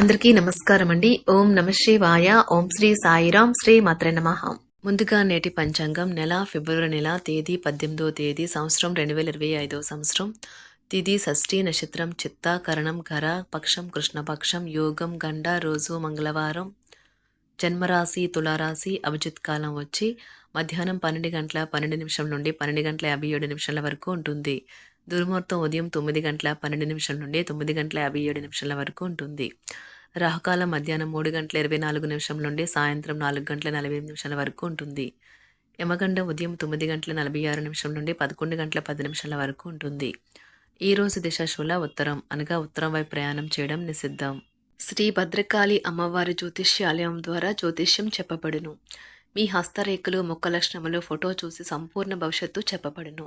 అందరికీ నమస్కారం అండి. ఓం నమ శివాయ. ఓం శ్రీ సాయిరాం శ్రీ మాత్రే నమః. ముందుగా నేటి పంచాంగం నెల ఫిబ్రవరి నెల తేదీ పద్దెనిమిదో తేదీ సంవత్సరం రెండు వేల ఇరవై ఐదో సంవత్సరం. తిది షష్ఠి నక్షత్రం చిత్త కరణం ఘర పక్షం కృష్ణపక్షం యోగం గండ రోజు మంగళవారం. జన్మరాశి తులారాశి అభిజిత్ కాలం వచ్చి మధ్యాహ్నం పన్నెండు గంటల పన్నెండు నిమిషం నుండి పన్నెండు గంటల యాభై ఏడు నిమిషాల వరకు ఉంటుంది. దుర్ముహూర్తం ఉదయం తొమ్మిది గంటల పన్నెండు నిమిషాల నుండి తొమ్మిది గంటల యాభై ఏడు నిమిషాల వరకు ఉంటుంది. రాహుకాలం మధ్యాహ్నం మూడు గంటల ఇరవై నాలుగు నిమిషం నుండి సాయంత్రం నాలుగు గంటల నలభై నిమిషాల వరకు ఉంటుంది. యమగండం ఉదయం తొమ్మిది గంటల నలభై ఆరు నిమిషం నుండి పదకొండు గంటల పది నిమిషాల వరకు ఉంటుంది. ఈ రోజు దిశాశూల ఉత్తరం అనగా ఉత్తరం వైపు ప్రయాణం చేయడం నిషిద్ధం. శ్రీ భద్రకాళి అమ్మవారి జ్యోతిష్యాలయం ద్వారా జ్యోతిష్యం చెప్పబడును. మీ హస్తరేఖలు ముఖ లక్షణములు ఫోటో చూసి సంపూర్ణ భవిష్యత్తు చెప్పబడును.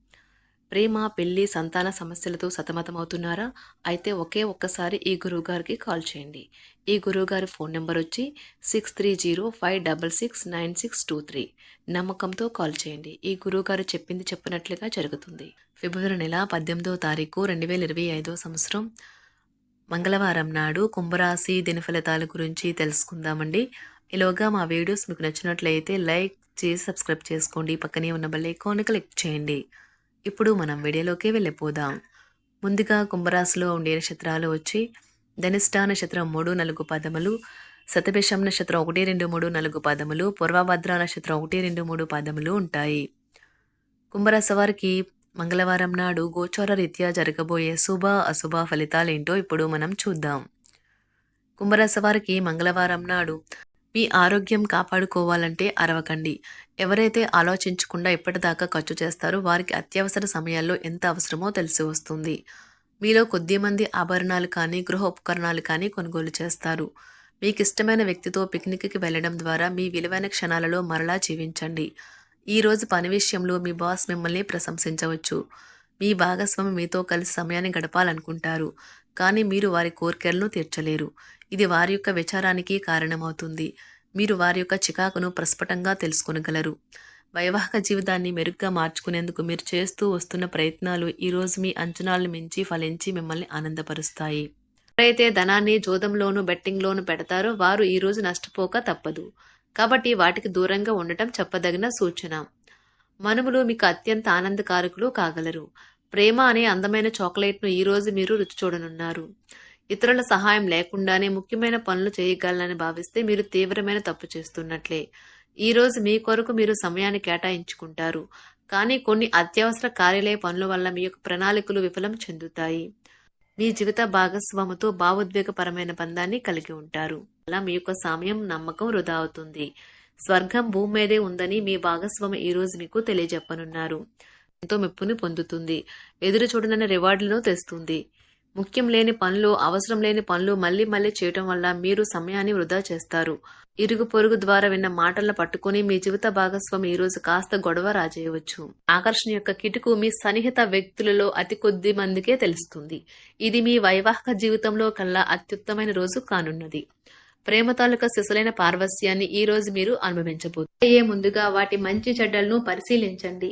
ప్రేమ పెళ్ళి సంతాన సమస్యలతో సతమతమవుతున్నారా? అయితే ఒకే ఒక్కసారి ఈ గురువుగారికి కాల్ చేయండి. ఈ గురువుగారి ఫోన్ నెంబర్ వచ్చి six three zero five double six nine six two three నమ్మకంతో కాల్ చేయండి. ఈ గురువుగారు చెప్పింది చెప్పినట్లుగా జరుగుతుంది. ఫిబ్రవరి నెల పద్దెనిమిదో తారీఖు రెండు వేల ఇరవై ఐదో సంవత్సరం. మంగళవారం నాడు కుంభరాశి దినఫలితాల గురించి తెలుసుకుందామండి. ఇలాగా మా వీడియోస్ మీకు నచ్చినట్లయితే లైక్ చేసి సబ్స్క్రైబ్ చేసుకోండి. పక్కనే ఉన్న బెల్ ఐకాన్ క్లిక్ చేయండి. ఇప్పుడు మనం వీడియోలోకి వెళ్ళిపోదాం. ముందుగా కుంభరాశిలో ఉండే నక్షత్రాలు వచ్చి ధనిష్ట నక్షత్రం మూడు నలుగు పదములు శతభిషం నక్షత్రం ఒకటి రెండు మూడు నలుగు పదములు పూర్వభద్ర నక్షత్రం ఒకటి రెండు మూడు పదములు ఉంటాయి. కుంభరాశి వారికి మంగళవారం నాడు గోచార రీత్యా జరగబోయే శుభ అశుభ ఫలితాలేంటో ఇప్పుడు మనం చూద్దాం. కుంభరాశి వారికి మంగళవారం నాడు మీ ఆరోగ్యం కాపాడుకోవాలంటే అరవకండి. ఎవరైతే ఆలోచించకుండా ఎప్పటిదాకా ఖర్చు చేస్తారో వారికి అత్యవసర సమయాల్లో ఎంత అవసరమో తెలిసి వస్తుంది. మీలో కొద్దిమంది ఆభరణాలు కానీ గృహ ఉపకరణాలు కానీ కొనుగోలు చేస్తారు. మీకు ఇష్టమైన వ్యక్తితో పిక్నిక్కి వెళ్ళడం ద్వారా మీ విలువైన క్షణాలలో మరలా జీవించండి. ఈరోజు పని విషయంలో మీ బాస్ మిమ్మల్ని ప్రశంసించవచ్చు. మీ భాగస్వామి మీతో కలిసి సమయాన్ని గడపాలనుకుంటారు. కానీ మీరు వారి కోరికలను తీర్చలేరు. ఇది వారి యొక్క విచారానికి కారణమవుతుంది. మీరు వారి యొక్క చికాకును ప్రస్ఫుటంగా తెలుసుకొనగలరు. వైవాహిక జీవితాన్ని మెరుగ్గా మార్చుకునేందుకు మీరు చేస్తూ వస్తున్న ప్రయత్నాలు ఈరోజు మీ అంచనాలను మించి ఫలించి మిమ్మల్ని ఆనందపరుస్తాయి. ఎవరైతే ధనాన్ని జోదంలోను బెట్టింగ్లోను పెడతారో వారు ఈరోజు నష్టపోక తప్పదు. కాబట్టి వాటికి దూరంగా ఉండటం చెప్పదగిన సూచన. మనుములు మీకు అత్యంత ఆనందకారకులు కాగలరు. ప్రేమ అనే అందమైన చాక్లెట్ను ఈరోజు మీరు రుచి చూడనున్నారు. ఇతరుల సహాయం లేకుండానే ముఖ్యమైన పనులు చేయగలనని భావిస్తే మీరు తీవ్రమైన తప్పు చేస్తున్నట్లే. ఈరోజు మీ కొరకు మీరు సమయాన్ని కేటాయించుకుంటారు. కానీ కొన్ని అత్యవసర కార్యాలయ పనుల వల్ల మీ యొక్క ప్రణాళికలు విఫలం చెందుతాయి. మీ జీవిత భాగస్వామితో భావోద్వేగపరమైన బంధాన్ని కలిగి ఉంటారు. అలా మీ యొక్క సమయం నమ్మకం వృధా అవుతుంది. స్వర్గం భూమి మీదే ఉందని మీ భాగస్వామి ఈరోజు మీకు తెలియజెప్పనున్నారు. ఎంతో మెప్పుని పొందుతుంది. ఎదురు చూడనని రివార్డులను తెస్తుంది. ముఖ్యం లేని పనులు అవసరం లేని పనులు మళ్ళీ మళ్ళీ చేయటం వల్ల మీరు సమయాన్ని వృధా చేస్తారు. ఇరుగు పొరుగు ద్వారా విన్న మాటలను పట్టుకుని మీ జీవిత భాగస్వామి ఈ రోజు కాస్త గొడవ రాజేయవచ్చు. ఆకర్షణ యొక్క కిటుకు మీ సన్నిహిత వ్యక్తులలో అతి కొద్ది మందికే తెలుస్తుంది. ఇది మీ వైవాహిక జీవితంలో కల్లా అత్యుత్తమైన రోజు కానున్నది. ప్రేమ తాలూకా శిశులైన పార్వస్యాన్ని ఈ రోజు మీరు అనుభవించబోతున్నారు. ముందుగా వాటి మంచి చెడ్డలను పరిశీలించండి.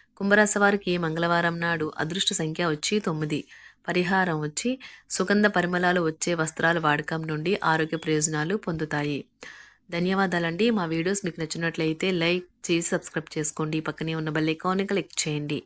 కుంభరాశి వారికి మంగళవారం నాడు అదృష్ట సంఖ్య వచ్చి తొమ్మిది. పరిహారం వచ్చి సుగంధ పరిమళాలు వచ్చే వస్త్రాల వాడకం నుండి ఆరోగ్య ప్రయోజనాలు పొందుతాయి. ధన్యవాదాలండి. మా వీడియోస్ మీకు నచ్చినట్లయితే లైక్ చేసి సబ్స్క్రైబ్ చేసుకోండి. పక్కనే ఉన్న బెల్ ఐకాన్ని క్లిక్ చేయండి.